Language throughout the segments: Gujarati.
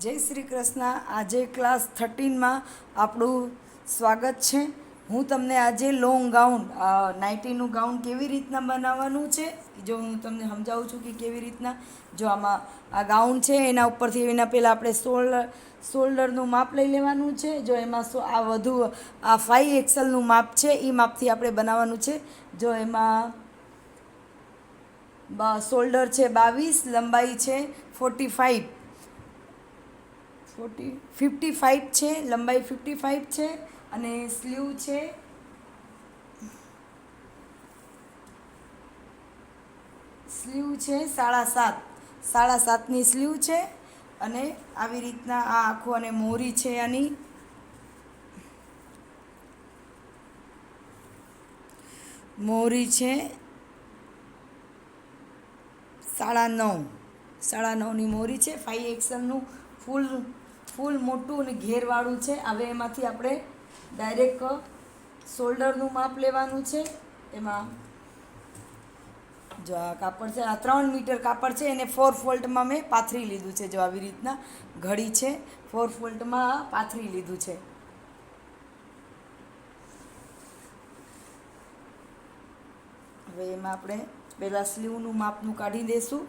જય શ્રી કૃષ્ણ. આજે ક્લાસ થર્ટીનમાં આપણું સ્વાગત છે. હું તમને આજે લોંગ ગાઉન નાઇટીનું ગાઉન કેવી રીતના બનાવવાનું છે? જો હું તમને સમજાવું છું કે કેવી રીતના, જો આમાં આ ગાઉન છે, એના ઉપરથી એના પહેલાં આપણે શોલ્ડર શોલ્ડરનું માપ લઈ લેવાનું છે. જો એમાં આ વધુ, આ ફાઈવ એક્સલનું માપ છે એ માપથી આપણે બનાવવાનું છે. જો એમાં શોલ્ડર છે બાવીસ, લંબાઈ છે forty five forty fifty five છે, લંબાઈ ફિફ્ટી ફાઇવ છે અને સ્લીવ છે. સ્લીવ છે સાડા સાત. સાડા સાતની સ્લીવ છે અને આવી રીતના આ આખું અને મોરી છે આની. મોરી છે સાડા નવ. સાડા નવની મોરી છે. ફાઈવ એક્સલનું ફૂલ ફૂલ મોટું અને ઘેરવાળું છે. હવે એમાંથી આપણે ડાયરેક્ટ શોલ્ડરનું માપ લેવાનું છે. એમાં જો આ કાપડ છે, આ ત્રણ મીટર કાપડ છે, એને ફોર ફોલ્ટમાં મેં પાથરી લીધું છે. જો આવી રીતના ઘડી છે ફોર ફોલ્ટમાં પાથરી લીધું છે. હવે એમાં આપણે પહેલાં સ્લીવનું માપનું કાઢી દઈશું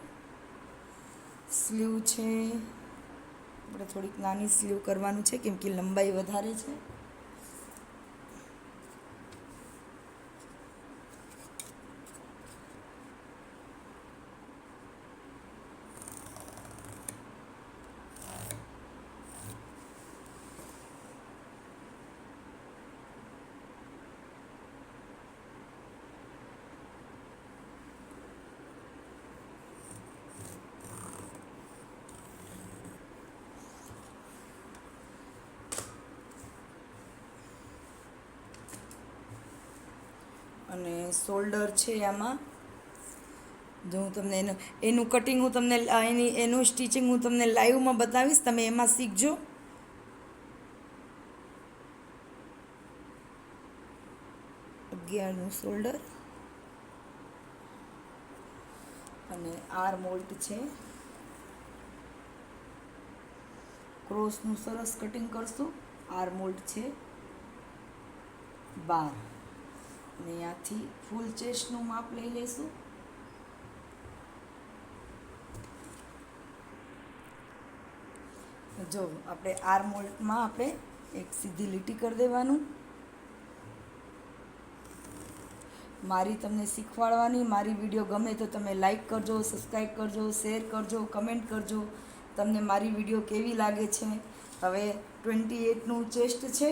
સ્લીવ છે આપણે થોડીક નાની સ્લીવ કરવાનું છે કેમ કે લંબાઈ વધારે છે. અને શોલ્ડર છે આમાં. જો હું તમને એનું એનું કટિંગ હું તમને એની, એનું સ્ટિચિંગ હું તમને લાઈવમાં બતાવીશ. તમે એમાં શીખજો. અગિયારનું શોલ્ડર અને આર મોલ્ટ છે. ક્રોસનું સરસ કટિંગ કરશું. આર મોલ્ટ છે. બાર. અને અહીંયાથી ફૂલ ચેસ્ટનું માપ લઈ લઈશું જો, આપણે આર મોલ્ટમાં આપણે એક સીધી લીટી કરી દેવાનું. મારી તમને શીખવાડવાની, મારી વીડિયો ગમે તો તમે લાઈક કરજો સબસ્ક્રાઈબ કરજો શેર કરજો કમેન્ટ કરજો. તમને મારી વીડિયો કેવી લાગે છે? હવે ટ્વેન્ટી એટનું ચેસ્ટ છે.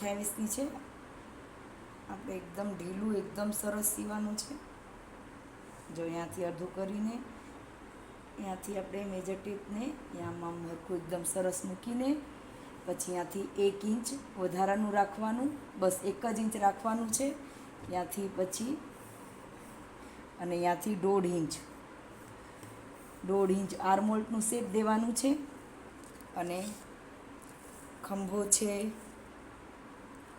અઠ્યાવીસની છે. આપણે એકદમ ઢીલું, એકદમ સરસ સીવાનું છે. જો અહીંયાથી અડધું કરીને ત્યાંથી આપણે મેજર ટીપને અહીંયામાં હરખું એકદમ સરસ મૂકીને, પછી ત્યાંથી એક ઇંચ વધારાનું રાખવાનું, બસ એક જ ઇંચ રાખવાનું છે. ત્યાંથી પછી, અને ત્યાંથી દોઢ ઇંચ. દોઢ ઇંચ આર્મોલ્ટનું શેપ દેવાનું છે. અને ખંભો છે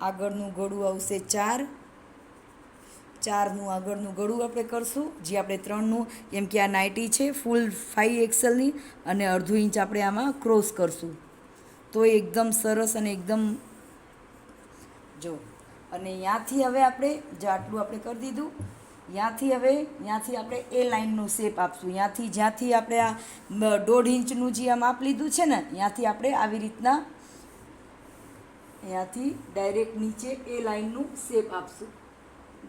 આગળનું ગળું આવશે ચાર. ચારનું આગળનું ગળું આપણે કરશું. જે આપણે ત્રણનું, કેમ કે આ નાઇટી છે, ફૂલ ફાઈવ એક્સલની અને અડધું ઇંચ આપણે આમાં ક્રોસ કરશું. તો એકદમ સરસ અને એકદમ જો, અને ત્યાંથી હવે આપણે જે આટલું આપણે કરી દીધું. ત્યાંથી હવે ત્યાંથી આપણે એ લાઇનનું શેપ આપશું. ત્યાંથી જ્યાંથી આપણે આ દોઢ ઇંચનું જે આ માપ લીધું છે ને ત્યાંથી આપણે આવી રીતના અહીંયાથી ડાયરેક્ટ નીચે એ લાઇનનું શેપ આપશું.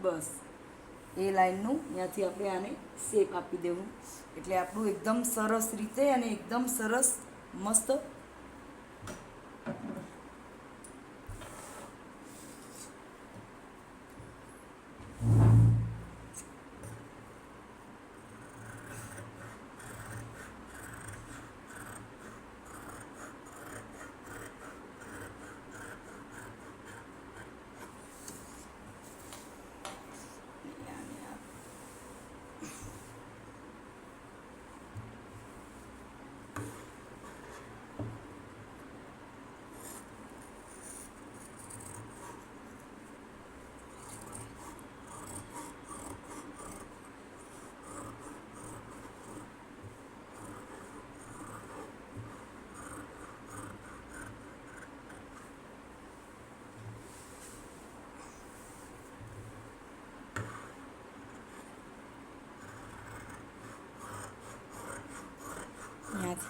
બસ. એ લાઇનનું ત્યાંથી આપણે આને શેપ આપી દેવું. એટલે આપણું એકદમ સરસ રીતે અને એકદમ સરસ મસ્ત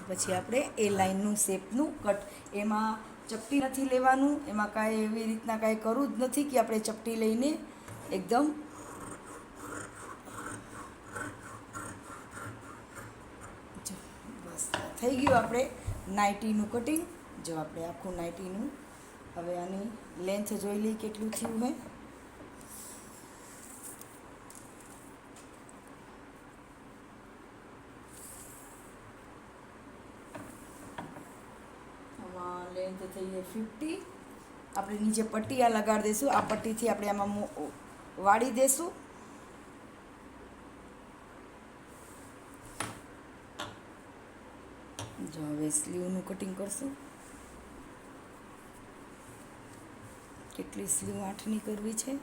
પછી આપણે એ લાઇનનું શેપનું કટ. એમાં ચપટી નથી લેવાનું, એમાં કાંઈ એવી રીતના કાંઈ કરવું જ નથી કે આપણે ચપટી લઈને એકદમ બસ, થઈ ગયું આપણે નાઇટીનું કટિંગ. જો આપણે આખું નાઇટીનું, હવે આની લેન્થ જોઈ લઈએ કેટલું થયું હે આમાં લેન્થ થઈ ગઈ ફિફ્ટી, આપણે નીચે પટ્ટી આ લગાડી દઈશું. આ પટ્ટીથી આપણે આમાં વાળી દઈશું. જો હવે સ્લીવનું કટિંગ કરશું. કેટલી સ્લીવ આઠની કરવી છે?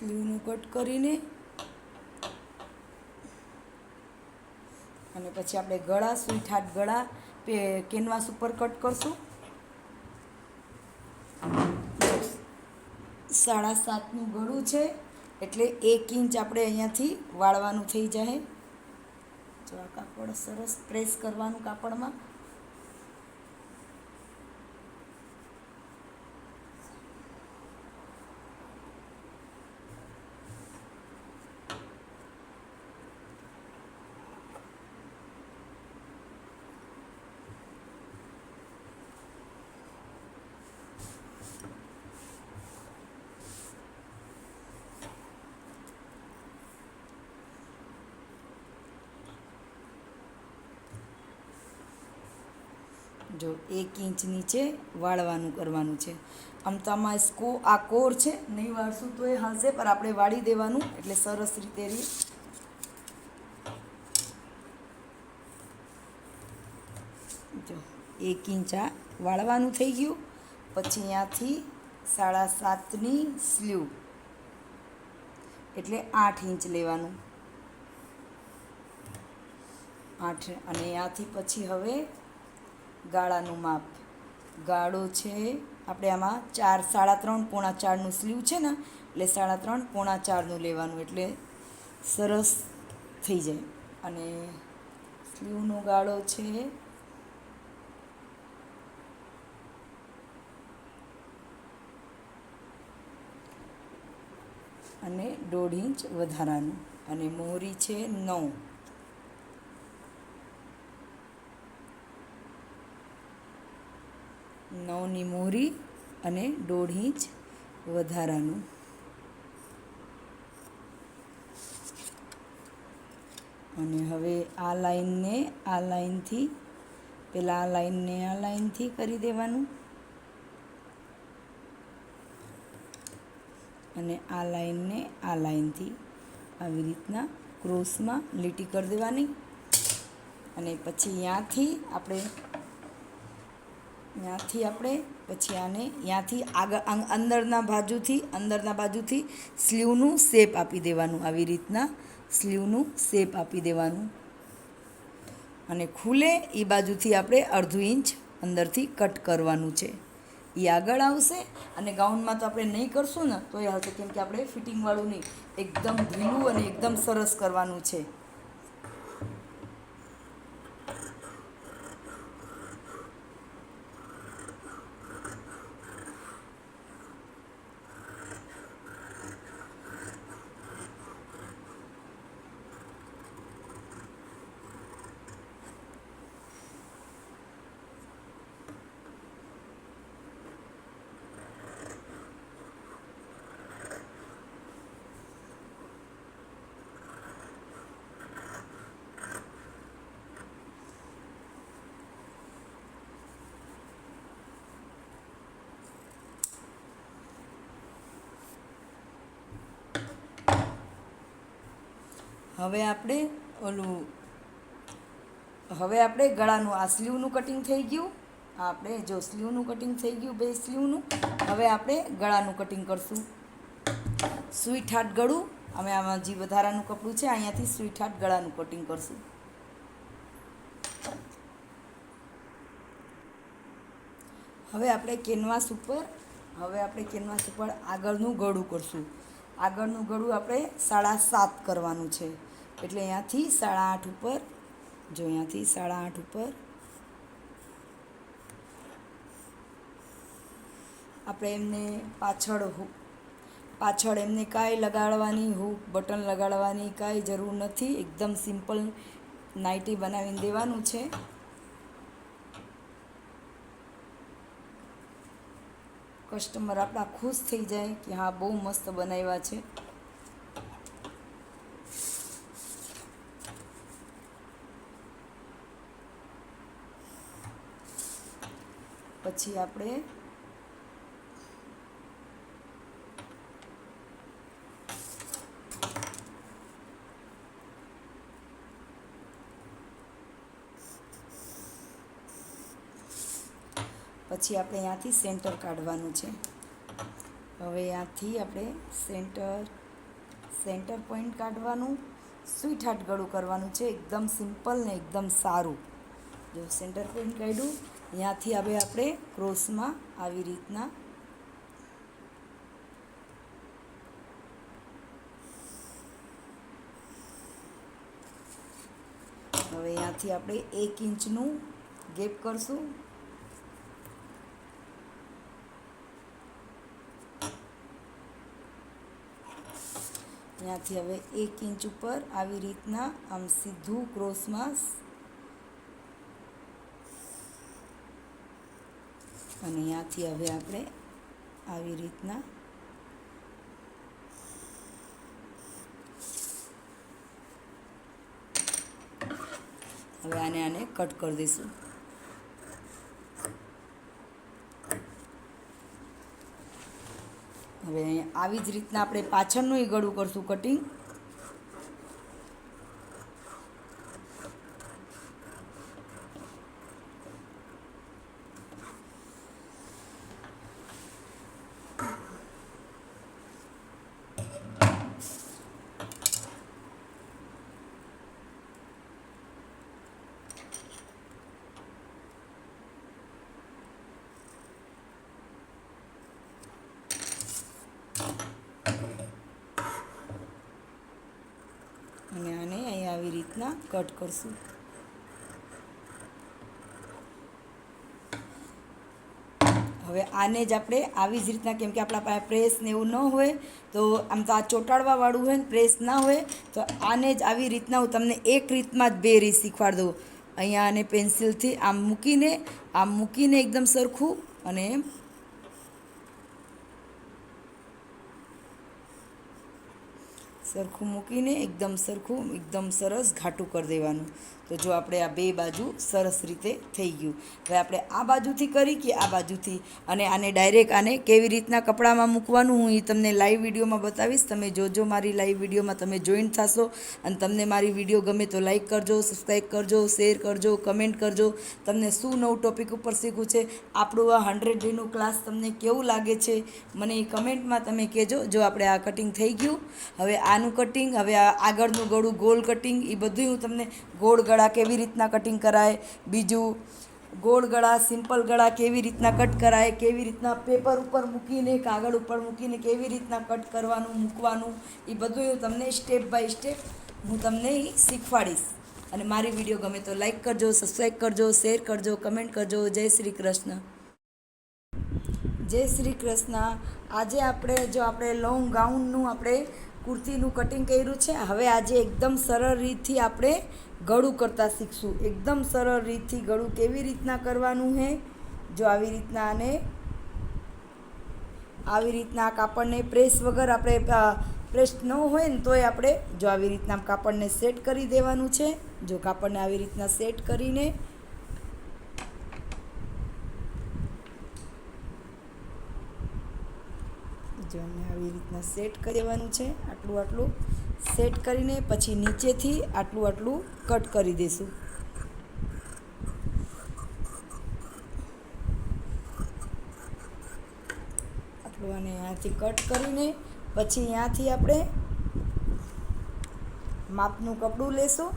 સ્લીવનું કટ કરીને અને પછી આપણે ગળા હાર્ટ ગળા કેનવાસ ઉપર કટ કરશું. સાડા સાતનું ગળું છે, એટલે એક ઇંચ આપણે અહીંયાથી વાળવાનું થઈ જાય જો આ કાપડ સરસ પ્રેસ કરવાનું કાપડમાં. જો એક ઇંચ નીચે વાળવાનું કરવાનું છે. આમ તો આમાં સ્કો, આ કોર છે, નહીં વાળશું તો એ હશે પણ આપણે વાળી દેવાનું, એટલે સરસ રીતે રહી જો, એક ઇંચ આ વાળવાનું થઈ ગયું. પછી અહીંયાથી સાડા સાતની સ્લીવ, એટલે આઠ ઇંચ લેવાનું. આઠ, અને ત્યાંથી પછી હવે ગાળાનું માપ. ગાળો છે, આપણે આમાં ચાર, સાડા ત્રણ, પોણા ચારનું સ્લીવ છે ને, એટલે સાડા ત્રણ, પોણા ચારનું લેવાનું એટલે સરસ થઈ જાય. અને સ્લીવનો ગાળો છે, અને દોઢ ઇંચ વધારાનું. અને મોહરી છે નવ. નવની મોહરી અને દોઢ ઇંચ વધારાનું. અને હવે આ લાઈનને આ લાઈનથી પહેલાં આ લાઈનને આ લાઈનથી કરી દેવાનું. અને આ લાઈનને આ લાઈનથી આવી રીતના ક્રોસમાં લીટી કરી દેવાની. અને પછી ત્યાંથી આપણે ત્યાંથી આપણે, પછી આને ત્યાંથી આગળ અંદરના બાજુથી અંદરના બાજુથી સ્લીવનું શેપ આપી દેવાનું, આવી રીતના સ્લીવનું શેપ આપી દેવાનું. અને ખુલે એ બાજુથી આપણે અડધું ઇંચ અંદરથી કટ કરવાનું છે. એ આગળ આવશે અને ગાઉનમાં તો આપણે નહીં કરશું ને, તો એ હશે કેમ કે આપણે ફિટિંગવાળું નહીં એકદમ ઢીલું અને એકદમ સરસ કરવાનું છે. હવે આપણે ઓલું, હવે આપણે ગળાનું, આ સ્લીવનું કટિંગ થઈ ગયું. આપણે જો સ્લીવનું કટિંગ થઈ ગયું, બે સ્લીવનું, હવે આપણે ગળાનું કટિંગ કરશું. સ્વીટ હાર્ટ ગળું, અમે આમાં જે વધારાનું કપડું છે, અહીંયાથી સ્વીટ હાર્ટ ગળાનું કટિંગ કરશું. હવે આપણે કેનવાસ ઉપર, હવે આપણે કેનવાસ ઉપર આગળનું ગળું કરશું. આગળનું ગળું આપણે સાડા સાત કરવાનું છે. એટલે અહીંયાથી સાડા આઠ ઉપર. જો અહીંયાથી સાડા આઠ ઉપર. આપણે એમને પાછળ હૂક પાછળ એમને કાંઈ લગાડવાની હૂક બટન લગાડવાની કાંઈ જરૂર નથી. એકદમ સિમ્પલ નાઇટી બનાવીને દેવાનું છે. કસ્ટમર આપણા ખુશ થઈ જાય કે હા, બહુ મસ્ત બનાવ્યા છે. પછી આપણે પછી આપણે અહીંયાથી સેન્ટર કાઢવાનું છે. હવે અહીંયાથી આપણે સેન્ટર સેન્ટર પોઈન્ટ કાઢવાનું. સ્વીટ હાર્ટ ગળું કરવાનું છે. એકદમ સિમ્પલ ને એકદમ સારું. જો સેન્ટર પોઈન્ટ કાઢ્યું અહીંયાથી હવે આપણે ક્રોસમાં આવી રીતના હવે અહીંયાથી આપણે એક ઇંચનું ગેપ કરશું. ત્યાંથી હવે એક ઇંચ ઉપર આવી રીતના આમ સીધું ક્રોસમાં અને અહીંયાથી હવે આપણે આવી રીતના હવે આને આને કટ કરી દઈશું. હવે આવી જ રીતના આપણે પાછળનું ગળું કરશું કટિંગ. અને આને અહીં આવી રીતના કટ કરશું. હવે આને જ આપણે આવી જ રીતના, કેમ કે આપણા પાસે પ્રેસ ને એવું ન હોય, તો આમ તો આ ચોંટાડવાવાળું હોય ને, પ્રેસ ના હોય, તો આને જ આવી રીતના હું તમને એક રીતમાં જ બે રીત શીખવાડી દઉં. અહીંયા આને પેન્સિલથી આમ મૂકીને આમ મૂકીને એકદમ સરખું અને સરખું મૂકીને એકદમ સરખું એકદમ સરસ ઘાટું કરી દેવાનું. તો જો આપણે આ બે બાજુ સરસ રીતે થઈ ગયું. હવે આપણે આ બાજુથી કરી કે આ બાજુથી? અને આને ડાયરેક્ટ આને કેવી રીતના કપડામાં મૂકવાનું હું એ તમને લાઈવ વિડીયોમાં બતાવીશ. તમે જોજો મારી લાઈવ વિડીયોમાં તમે જોઈન થશો. અને તમને મારી વીડિયો ગમે તો લાઈક કરજો સબસ્ક્રાઈબ કરજો શેર કરજો કમેન્ટ કરજો. તમને શું નવું ટોપિક ઉપર શીખવું છે? આપણું આ હંડ્રેડ ડેનું ક્લાસ તમને કેવું લાગે છે? મને એ કમેન્ટમાં તમે કહેજો. જો આપણે આ કટિંગ થઈ ગયું. હવે આનું કટિંગ હવે આગળનું ગળું ગોળ કટિંગ એ બધું હું તમને ગોળ ગળા કેવી રીતના કટિંગ કરાય, બીજું ગોળ ગળા સિમ્પલ ગળા કેવી રીતના કટ કરાય, કેવી રીતના પેપર ઉપર મૂકીને, કાગળ ઉપર મૂકીને કેવી રીતના કટ કરવાનું, મૂકવાનું એ બધું હું તમને સ્ટેપ બાય સ્ટેપ હું તમને શીખવાડીશ. અને મારી વીડિયો ગમે તો લાઈક કરજો સબસ્ક્રાઈબ કરજો શેર કરજો કમેન્ટ કરજો. જય શ્રી કૃષ્ણ. જય શ્રી કૃષ્ણ. આજે આપણે, જો આપણે લોંગ ગાઉનનું આપણે કુર્તીનું કટિંગ કર્યું છે, હવે આજે એકદમ સરળ રીતથી આપણે ગળું કરતાં શીખશું. એકદમ સરળ રીતથી ગળું કેવી રીતના કરવાનું છે જો આવી રીતના આને, આવી રીતના આ કાપડને પ્રેસ વગર આપણે પ્રેસ ન હોય ને તોય આપણે જો આવી રીતના કાપડને સેટ કરી દેવાનું છે. જો કાપડને આવી રીતના સેટ કરીને જો આવી રીતના સેટ કરી દેવાનું છે. આટલું આટલું. સેટ કરીને પછી નીચેથી આટલું આટલું કટ કરી દઈશું આટલું અને અહીંયાથી કટ કરીને પછી અહીંયાથી આપણે માપનું કપડું લેશું.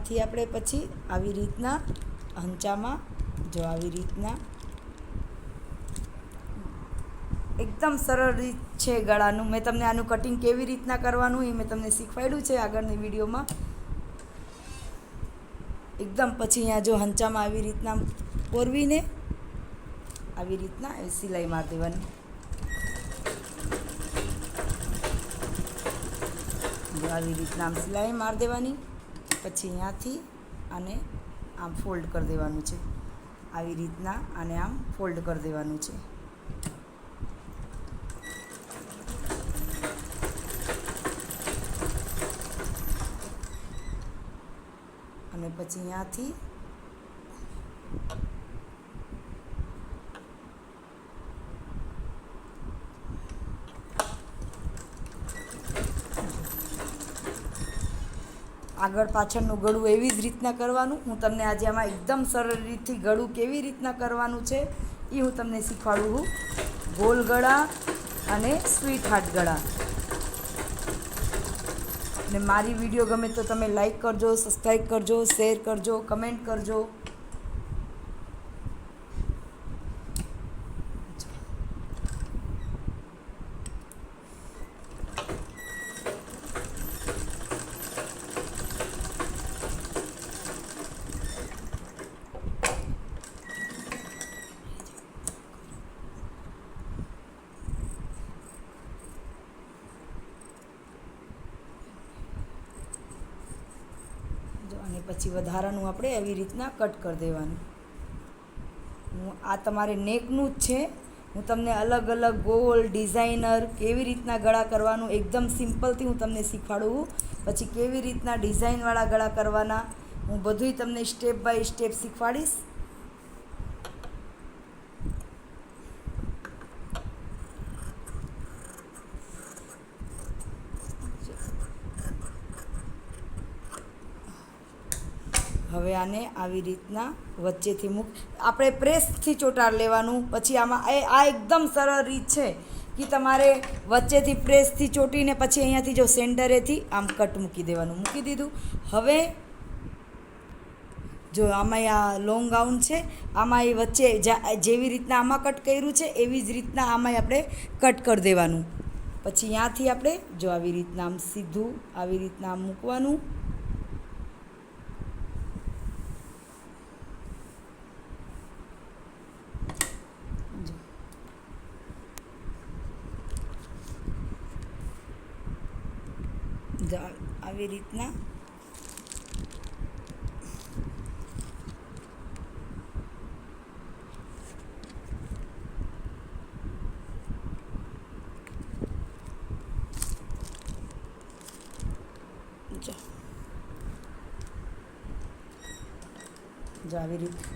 ત્યાંથી આપણે પછી આવી રીતના હંચામાં જો આવી રીતના એકદમ સરળ રીત છે ગળાનું. મેં તમને આનું કટિંગ કેવી રીતના કરવાનું એ મેં તમને શીખવાડ્યું છે આગળની વિડીયોમાં. એકદમ પછી અહીંયા જો હંચામાં આવી રીતના પોરવીને આવી રીતના એ સિલાઈ મારી દેવાની. આવી રીતના આમ સિલાઈ મારી દેવાની. પછી અહીંયાથી આને આમ ફોલ્ડ કરી દેવાનું છે. આવી રીતના આને આમ ફોલ્ડ કરી દેવાનું છે. અને પછી અહીંયાથી આગળ પાછળનું ગળું એવી જ રીતના કરવાનું. હું તમને આજે આમાં એકદમ સરળ રીતથી ગળું કેવી રીતના કરવાનું છે એ હું તમને શીખવાડું છું. ગોલ ગળા અને સ્વીટ હાર્ટ ગળા. ને મારી વીડિયો ગમે તો તમે લાઈક કરજો સબસ્ક્રાઈબ કરજો શેર કરજો કમેન્ટ કરજો જો અને પછી વધારાનું આપણે એવી રીતના કટ કરી દેવાનું. હું આ તમારે નેકનું જ છે. હું તમને અલગ અલગ ગોલ ડિઝાઇનર કેવી રીતના ગળા કરવાનું એકદમ સિમ્પલથી હું તમને શીખવાડું. પછી કેવી રીતના ડિઝાઇનવાળા ગળા કરવાના, હું બધુંય તમને સ્ટેપ બાય સ્ટેપ શીખવાડીશ. હવે આને આવી રીતના વચ્ચેથી મૂક, આપણે પ્રેસથી ચોટાડ લેવાનું, પછી આમાં એ, આ એકદમ સરળ રીત છે કે તમારે વચ્ચેથી પ્રેસથી ચોટીને પછી અહીંયાથી જો સેન્ટરેથી આમ કટ મૂકી દેવાનું, મૂકી દીધું. હવે જો આમાં આ લોંગ ગાઉન છે આમાં એ વચ્ચે જેવી રીતના આમાં કટ કર્યું છે, એવી જ રીતના આમાં આપણે કટ કરી દેવાનું. પછી ત્યાંથી આપણે જો આવી રીતના આમ સીધું, આવી રીતના આમ મૂકવાનું જો. જો આ- આવી રીતના.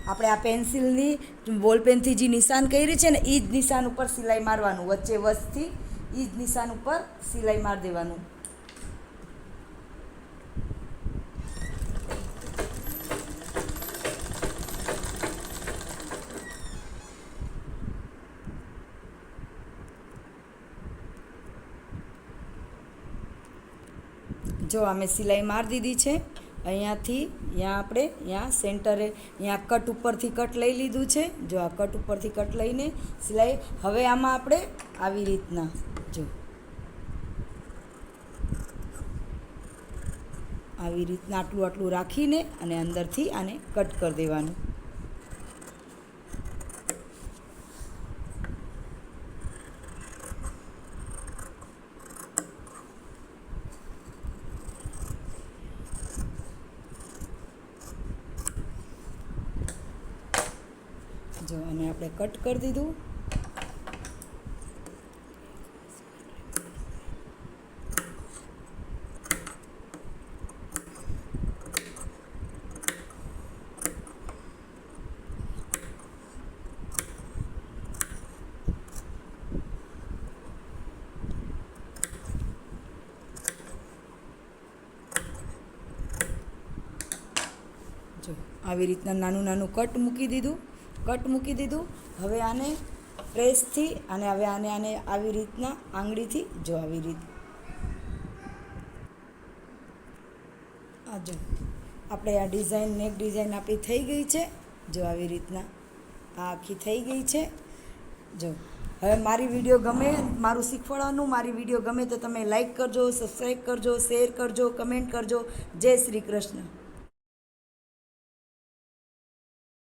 આપણે આ પેન્સિલની બોલપેનથી જે નિશાન કરી છે ને એ જ નિશાન ઉપર સિલાઈ મારવાનું, વચ્ચે વચથી એ જ નિશાન ઉપર સિલાઈ મારી દેવાનું. જો અમે સિલાઈ મારી દીધી છે, અહીંયાથી અહીંયા આપણે અહીંયા સેન્ટરે અહીંયા કટ ઉપરથી કટ લઈ લીધું છે. જો આ કટ ઉપરથી કટ લઈને સિલાઈ, હવે આમાં આપણે આવી રીતના, જો. આવી રીતના આટલું આટલું રાખીને અને અંદરથી આને કટ કરી દેવાનું જો અને આપણે કટ કરી દીધું. આવી રીતના નાનું નાનું કટ મૂકી દીધું. કટ મૂકી દીધું. હવે આને પ્રેસથી અને હવે આને આને આવી રીતના આંગળીથી જો આવી રીત. આ જો, આપણે આ ડિઝાઇન નેક ડિઝાઇન આપણી થઈ ગઈ છે. જો આવી રીતના આ આખી થઈ ગઈ છે. જો, હવે મારી વીડિયો ગમે, મારું શીખવાડવાનું, મારી વીડિયો ગમે તો તમે લાઈક કરજો સબસ્ક્રાઈબ કરજો શેર કરજો કમેન્ટ કરજો. જય શ્રી કૃષ્ણ.